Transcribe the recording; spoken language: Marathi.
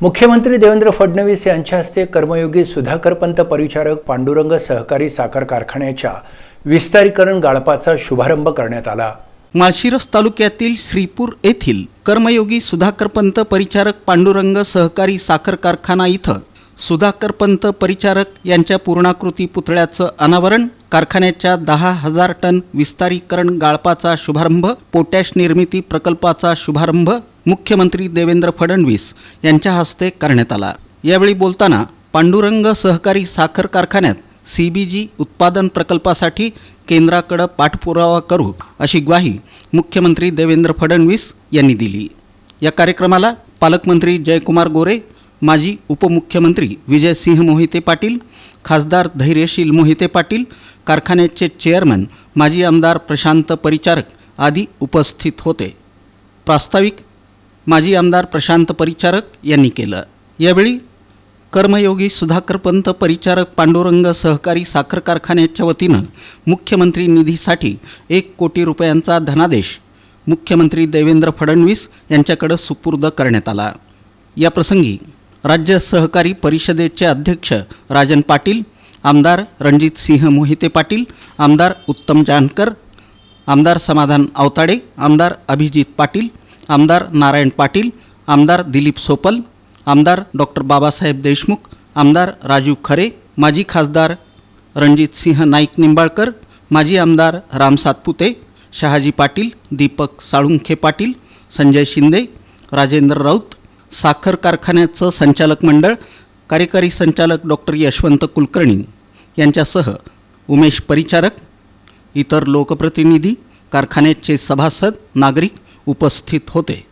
मुख्यमंत्री देवेंद्र फडणवीस यांच्या हस्ते कर्मयोगी सुधाकरपंत परिचारक पांडुरंग सहकारी साखर कारखान्याच्या विस्तारीकरण गाळपाचा शुभारंभ करण्यात आला. माळशिरस तालुक्यातील श्रीपूर येथील कर्मयोगी सुधाकरपंत परिचारक पांडुरंग सहकारी साखर कारखाना इथं सुधाकरपंत परिचारक यांच्या पूर्णाकृती पुतळ्याचं अनावरण कारखान्याच्या दहा हजार टन विस्तारीकरण गाळपाचा शुभारंभ पोटॅश निर्मिती प्रकल्पाचा शुभारंभ मुख्यमंत्री देवेंद्र फडणवीस यांच्या हस्ते करण्यात आला. यावेळी बोलताना पांडुरंग सहकारी साखर कारखान्यात सी बी जी उत्पादन प्रकल्पासाठी केंद्राकडे पाठपुरावा करू अशी ग्वाही मुख्यमंत्री देवेंद्र फडणवीस यांनी दिली. या कार्यक्रमाला पालकमंत्री जयकुमार गोरे माजी उपमुख्यमंत्री विजयसिंह मोहिते पाटील खासदार धैर्यशील मोहिते पाटील कारखान्याचे चेअरमन माजी आमदार प्रशांत परिचारक आदी उपस्थित होते. प्रास्ताविक माजी आमदार प्रशांत परिचारक यांनी केलं. यावेळी कर्मयोगी सुधाकरपंत परिचारक पांडुरंग सहकारी साखर कारखान्याच्या वतीनं मुख्यमंत्री निधीसाठी एक कोटी रुपयांचा धनादेश मुख्यमंत्री देवेंद्र फडणवीस यांच्याकडे सुपूर्द करण्यात आला. याप्रसंगी राज्य सहकारी परिषदेचे अध्यक्ष राजन पाटील आमदार रणजित सिंह मोहिते पाटील आमदार उत्तम जानकर आमदार समाधान आवताडे आमदार अभिजित पाटील आमदार नारायण पाटील आमदार दिलीप सोपल आमदार डॉक्टर बाबासाहेब देशमुख आमदार राजीव खरे माजी खासदार रणजित सिंह नाईक निंबाळकर माजी आमदार राम सातपुते शहाजी पाटील दीपक साळुंखे पाटील संजय शिंदे राजेंद्र राऊत साखर कारखान्याचं संचालक मंडळ कार्यकारी संचालक डॉक्टर यशवंत कुलकर्णी यांच्यासह उमेश परिचारक इतर लोकप्रतिनिधी कारखान्याचे सभासद नागरिक उपस्थित होते.